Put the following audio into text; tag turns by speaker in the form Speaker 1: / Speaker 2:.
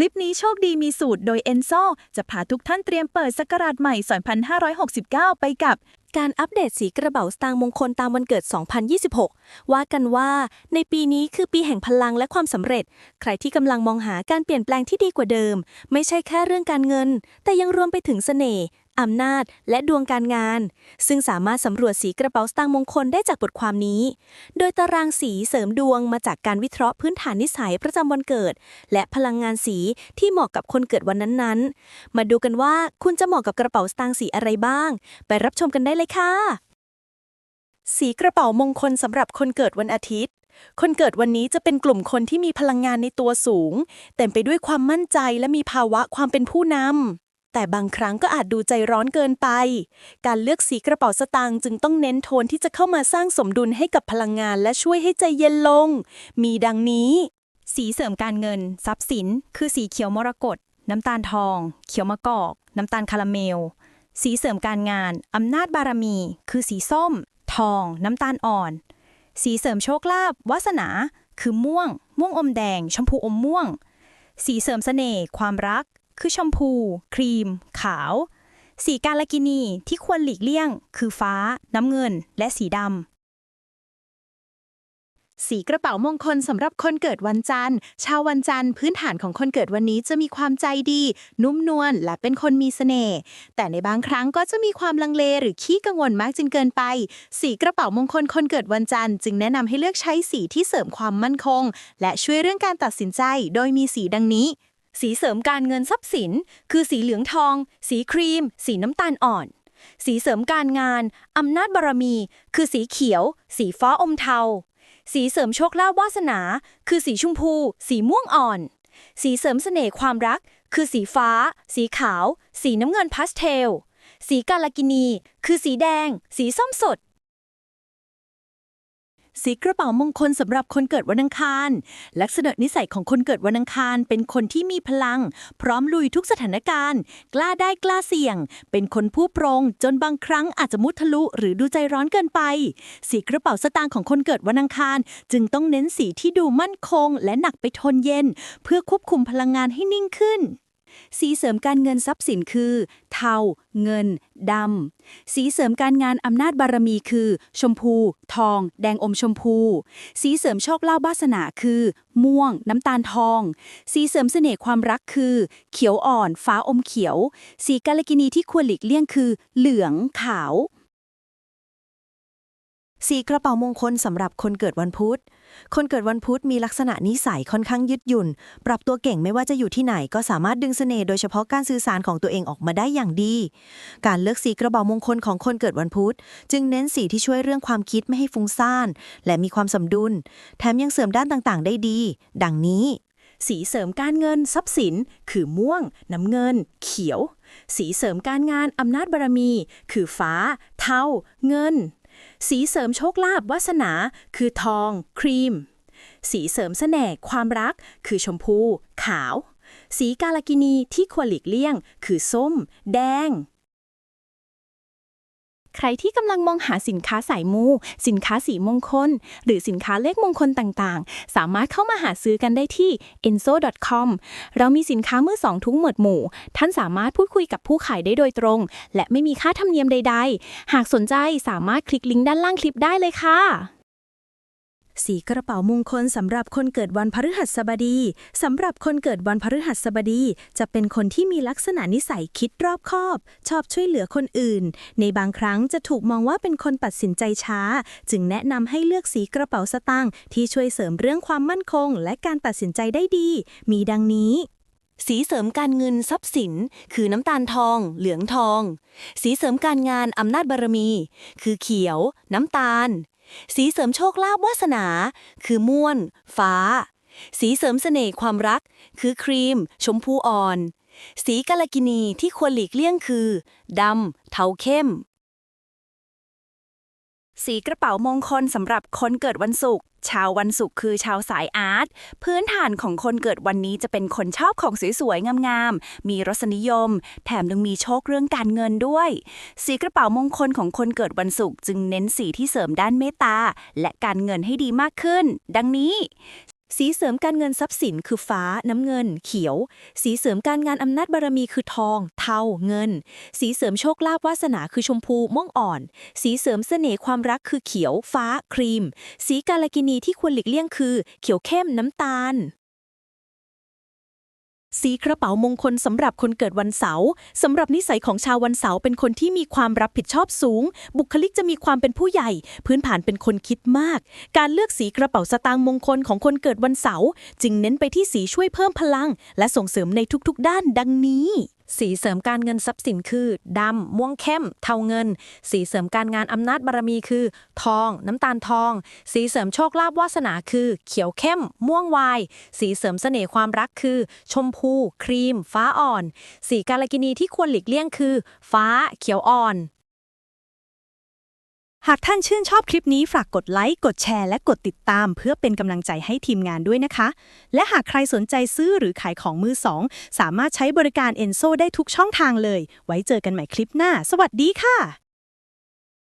Speaker 1: คลิปนี้โชคดีมีสูตรโดยเอนโซจะพาทุกท่านเตรียมเปิดสกราชใหม่ 2569 ไปกับ
Speaker 2: การอัปเดตสีกระเป๋าสตางค์มงคลตามวันเกิด 2026 ว่ากันว่า ในปีนี้คือปีแห่งพลังและความสำเร็จ ใครที่กำลังมองหาการเปลี่ยนแปลงที่ดีกว่าเดิม ไม่ใช่แค่เรื่องการเงิน แต่ยังรวมไปถึงเสน่ห์ อำนาจ และดวงการงาน ซึ่งสามารถสำรวจสีกระเป๋าสตางค์มงคลได้จากบทความนี้ โดยตารางสีเสริมดวงมาจากการวิเคราะห์พื้นฐานนิสัยประจำวันเกิด และพลังงานสีที่เหมาะกับคนเกิดวันนั้นๆ มาดูกันว่าคุณจะเหมาะกับกระเป๋าสตางค์สีอะไรบ้าง ไปรับชมกันได้เลยค่ะ สีกระเป๋ามงคลสำหรับคนเกิดวันอาทิตย์คนเกิดวันนี้จะเป็นกลุ่มคนที่มีพลังงานในตัวสูง เต็มไปด้วยความมั่นใจและมีภาวะความเป็นผู้นำ แต่บางครั้งก็อาจดูใจร้อนเกินไป การเลือกสีกระเป๋าสตางค์จึงต้องเน้นโทนที่จะเข้ามาสร้างสมดุลให้กับพลังงานและช่วยให้ใจเย็นลง มีดังนี้
Speaker 1: สีเสริมการเงิน ทรัพย์สิน คือสีเขียวมรกตน้ำตาลทอง เขียวมะกอก น้ำตาลคาราเมล สีเสริมการงาน อำนาจบารมี คือสีส้ม ทอง น้ำตาลอ่อน สีเสริมโชคลาภวาสนา คือม่วง ม่วงอมแดง ชมพูอมม่วง สีเสริมเสน่ห์ความรัก คือชมพู ครีม ขาว สีกาลกินีที่ควรหลีกเลี่ยง คือฟ้า น้ำเงิน และสีดำ
Speaker 3: สีกระเป๋ามงคลสำหรับคนเกิดวันจันทร์ ชาววันจันทร์พื้นฐานของคนเกิดวันนี้จะมีความใจดี นุ่มนวลและเป็นคนมีเสน่ห์ แต่ในบางครั้งก็จะมีความลังเลหรือขี้กังวลมากจนเกินไป สีกระเป๋ามงคลคนเกิดวันจันทร์จึงแนะนำให้เลือกใช้สีที่เสริมความมั่นคง และช่วยเรื่องการตัดสินใจ โดยมีสีดังนี้
Speaker 2: สีเสริมการเงินทรัพย์สิน คือสีเหลืองทอง สีครีม สีน้ำตาลอ่อน สีเสริมการงาน อำนาจบารมี คือสีเขียว สีฟ้าอมเทา สีเสริมโชคลาภวาสนา คือสีชมพู สีม่วงอ่อน สีเสริมเสน่ห์ความรัก คือสีฟ้า สีขาว สีน้ำเงินพาสเทล สีกาลกินี คือสีแดง สีส้มสด
Speaker 1: สีกระเป๋ามงคลสำหรับคนเกิดวันอังคาร ลักษณะนิสัยของคนเกิดวันอังคาร เป็นคนที่มีพลัง พร้อมลุยทุกสถานการณ์ กล้าได้กล้าเสี่ยง เป็นคนผู้โปรงจนบางครั้งอาจจะมุทะลุ หรือดูใจร้อนเกินไป สีกระเป๋าสตางค์ของคนเกิดวันอังคาร จึงต้องเน้นสีที่ดูมั่นคง และหนักไปทนเย็น เพื่อควบคุมพลังงานให้นิ่งขึ้น สีเสริมการเงินทรัพย์สินคือ เทา เงินดำ สีเสริมการงานอำนาจบารมีคือ ชมพู ทอง แดงอมชมพู สีเสริมโชคลาภวาสนาคือ ม่วง น้ำตาลทอง สีเสริมเสน่ห์ความรักคือ เขียวอ่อน ฟ้าอมเขียว สีกาลกินีที่ควรหลีกเลี่ยงคือ เหลืองขาว
Speaker 4: สีกระเป๋ามงคลสำหรับคนเกิดวันพุธ คนเกิดวันพุธมีลักษณะนิสัยค่อนข้างยืดหยุ่น ปรับตัวเก่งไม่ว่าจะอยู่ที่ไหนก็สามารถดึงเสน่ห์โดยเฉพาะการสื่อสารของตัวเองออกมาได้อย่างดี การเลือกสีกระเป๋ามงคลของคนเกิดวันพุธ จึงเน้นสีที่ช่วยเรื่องความคิดไม่ให้ฟุ้งซ่าน และมีความสมดุล แถมยังเสริมด้านต่างๆ ได้ดี ดังนี้
Speaker 1: สีเสริมการเงิน ทรัพย์สิน คือม่วง น้ำเงิน เขียว สีเสริมการงานอำนาจบารมี คือฟ้า เทาเงิน สีเสริมโชคลาภวาสนา คือทอง ครีม สีเสริมเสน่ห์ความรัก คือชมพู ขาว สีกาลกินีที่ควรหลีกเลี่ยง คือส้ม แดง ใครที่กำลังมองหาสินค้าสายมู สินค้าสีมงคล หรือสินค้าเลขมงคลต่างๆ สามารถเข้ามาหาซื้อกันได้ที่ enso.com เรามีสินค้ามือสองทุกหมวดหมู่ ท่านสามารถพูดคุยกับผู้ขายได้โดยตรง และไม่มีค่าธรรมเนียมใด ๆ หากสนใจสามารถคลิกลิงก์ด้านล่างคลิปได้เลยค่ะ สีกระเป๋ามงคลสำหรับคนเกิดวันพฤหัสบดีสำหรับคนเกิดวันพฤหัสบดี จะเป็นคนที่มีลักษณะนิสัยคิดรอบคอบ ชอบช่วยเหลือคนอื่น ในบางครั้งจะถูกมองว่าเป็นคนตัดสินใจช้า จึงแนะนำให้เลือกสีกระเป๋าสตางค์ที่ช่วยเสริมเรื่องความมั่นคง และการตัดสินใจได้ดี มีดังนี้
Speaker 4: สีเสริมการเงินทรัพย์สิน คือน้ำตาลทอง เหลืองทอง สีเสริมการงานอำนาจบารมี คือเขียว น้ำตาล สีเสริมโชคลาภวาสนา คือม่วน ฟ้า สีเสริมเสน่ห์ความรัก คือครีม ชมพูอ่อน สีกาลกินีที่ควรหลีกเลี่ยงคือดำเทาเข้ม
Speaker 1: สีกระเป๋ามงคลสำหรับคนเกิดวันศุกร์ ชาววันศุกร์คือชาวสายอาร์ต พื้นฐานของคนเกิดวันนี้จะเป็นคนชอบของสวยๆ งามๆ มีรสนิยม แถมยังมีโชคเรื่องการเงินด้วย สีกระเป๋ามงคลของคนเกิดวันศุกร์จึงเน้นสีที่เสริมด้านเมตตา และการเงินให้ดีมากขึ้น ดังนี้
Speaker 2: สีเสริมการเงินทรัพย์สินคือฟ้า น้ำเงิน เขียว สีเสริมการงานอำนาจบารมีคือทอง เทาเงิน สีเสริมโชคลาภวาสนาคือชมพูม่วงอ่อน สีเสริมเสน่ห์ความรักคือเขียว ฟ้า ครีม สีกาลกินีที่ควรหลีกเลี่ยงคือ เขียวเข้มน้ำตาล
Speaker 1: สีกระเป๋ามงคลสำหรับคนเกิดวันเสาร์สำหรับนิสัยของชาววันเสาร์เป็นคนที่มีความรับผิดชอบสูง บุคลิกจะมีความเป็นผู้ใหญ่ พื้นฐานเป็นคนคิดมาก การเลือกสีกระเป๋าสตางค์มงคลของคนเกิดวันเสาร์จึงเน้นไปที่สีช่วยเพิ่มพลัง และส่งเสริมในทุกๆ ด้านดังนี้
Speaker 4: สีเสริมการเงินทรัพย์สินคือดำม่วงเข้ม เทาเงิน สีเสริมการงานอำนาจบารมีคือ ทอง น้ำตาลทอง สีเสริมโชคลาภวาสนาคือ เขียวเข้ม ม่วงวาย สีเสริมเสน่ห์ความรักคือ ชมพู ครีม ฟ้าอ่อน สีกาลกินีที่ควรหลีกเลี่ยงคือ ฟ้า เขียวอ่อน
Speaker 2: หากท่านชื่นชอบคลิปนี้ฝากกดไลค์ กดแชร์ และกดติดตาม เพื่อเป็นกำลังใจให้ทีมงานด้วยนะคะ และหากใครสนใจซื้อหรือขายของมือสอง สามารถใช้บริการเอนโซได้ทุกช่องทางเลย ไว้เจอกันใหม่คลิปหน้า สวัสดีค่ะ